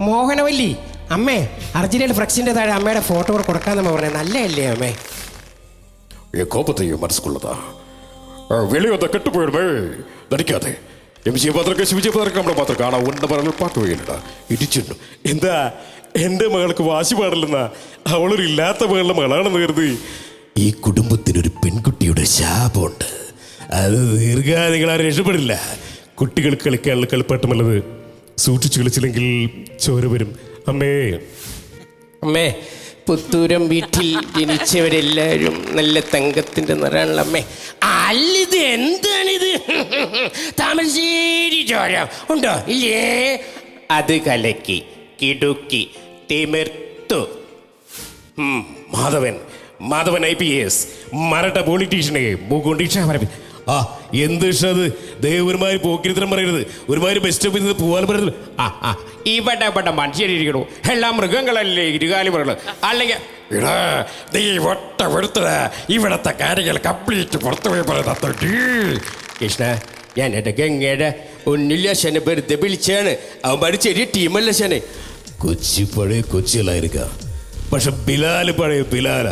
മോഹനവല്ലി. അമ്മേ അർജന്റീനയിൽ ഫ്ലക്സിന്റെ താഴെ അമ്മയുടെ ഫോട്ടോ കൂടെ കൊടുക്കാമെന്ന് പറഞ്ഞത് നല്ലതല്ലേ അമ്മേ. എ കോപത്തെയും മനസ്സിലുള്ളതാ വെളിയൊന്ന് കെട്ടുപോയിടുമേ ധരിക്കാതെ എം ജി പാത്രക്ക് ശിവജി പാത്രക്ക് നമ്മുടെ പാത്രം കാണാൻ ഉണ്ട പറഞ്ഞ പാട്ട് വീണിട ഇടിച്ചിട്ടു. എന്താ? എന്റെ മകൾക്ക് വാശി പാടില്ലെന്ന. അവളൊരു ഇല്ലാത്ത മകളുടെ മകളാണെന്ന് കരുതി. ഈ കുടുംബത്തിനൊരു പെൺകുട്ടിയുടെ ശാപമുണ്ട്. അത് ദീർഘകാലങ്ങളാരും രക്ഷപ്പെടില്ല. കുട്ടികൾ കളിക്കാനുള്ള കളിപ്പാട്ടമല്ലത്. സൂക്ഷിച്ചു കളിച്ചില്ലെങ്കിൽ ചോര വരും. അമ്മേ. അമ്മേ പുത്തൂരം വീട്ടിൽ ജനിച്ചവരെല്ലാവരും നല്ല തങ്കത്തിന്റെ നിറാണല്ലോ അമ്മേ. അല്ലിത് എന്താണിത്? താമരശ്ശേരി ചോര. ഉണ്ടോ? ഇല്ലേ? അത് കലക്കി കിടുക്കി തിമിർത്തു. Madhavan. Madhavan I P S. മരട്ട പൊളിറ്റീഷ്യനെ ഭൂകൊണ്ടീക്ഷ ആ എന്ത് ഇഷ്ടത് അത്? ദേ ഒരുമാതിരി പോക്കിരിത്തരം പറയരുത്. ഒരുമാതിരി ബെസ്റ്റ് ഓഫ് നിന്ന് പോകാൻ പറയരുത് ആ ആ. ഇവിടെ ഇവിടെ മനുഷ്യരിക്കണു എല്ലാ മൃഗങ്ങളല്ലേ ഇരുകാലി മൃഗങ്ങൾ അല്ലെങ്കിൽ നീ ഒട്ട ഇവിടത്തെ കാര്യങ്ങൾ കംപ്ലീറ്റ് പുറത്തു പോയി പറയുന്നത് കൃഷ്ണ ഞാൻ എന്റെ ഗംഗയുടെ ഒന്നില്ല ശനെ വെറുതെ വിളിച്ചാണ്. അവൻ പഠിച്ച ഒരു ടീമല്ല ശനെ കൊച്ചി പഴയ കൊച്ചിയിലായിരിക്കാം പക്ഷെ ബിലാൽ പഴയ ബിലാല.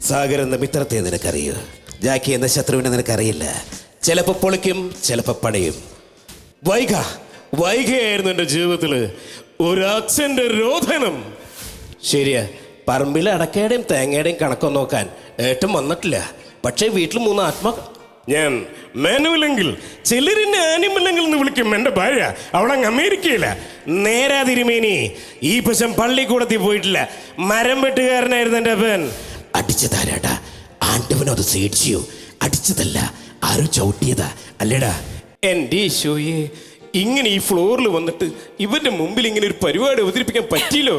സാഗർ എന്ന മിത്രത്തെ നിനക്കറിയൂ? ജാക്കി എന്ന ശത്രുവിനെ നിനക്കറിയില്ല. ചിലപ്പോൾ പൊളിക്കും ചിലപ്പോൾ പണിയും. വൈക വൈകയായിരുന്നു എന്റെ ജീവിതത്തിൽ ഒരു അച്ഛന്റെ രോധനം. ശരിയാ പറമ്പിൽ അടക്കയുടെയും തേങ്ങയുടെയും കണക്കൊന്നും നോക്കാൻ ഏട്ടൻ വന്നിട്ടില്ല. പക്ഷേ വീട്ടിൽ മൂന്ന് ആത്മാ ഞാൻ മാനുവലെങ്കിൽ ചിലരിന്നെ ആനിമല്ലെങ്കിൽ എന്ന് വിളിക്കും എന്റെ ഭാര്യ. അവളങ്ങ് അമേരിക്കയില്ല നേരാ തിരുമേനി ഈ പശം പള്ളിക്കൂടത്തിൽ പോയിട്ടില്ല. മരം വെട്ടുകാരനായിരുന്നു എന്റെ അപ്പൻ. അടിച്ചതാരാടാ ആണ്ടവനോ അത് സേഡിച്ചു അടിച്ചതല്ല ആരോ ചവിട്ടിയതാ. അല്ലേടാ? എന്റെ ഈശോയെ ഇങ്ങനെ ഈ ഫ്ലോറിൽ വന്നിട്ട് ഇവന്റെ മുമ്പിൽ ഇങ്ങനെ ഒരു പരിപാടി അവതരിപ്പിക്കാൻ പറ്റിയില്ലോ?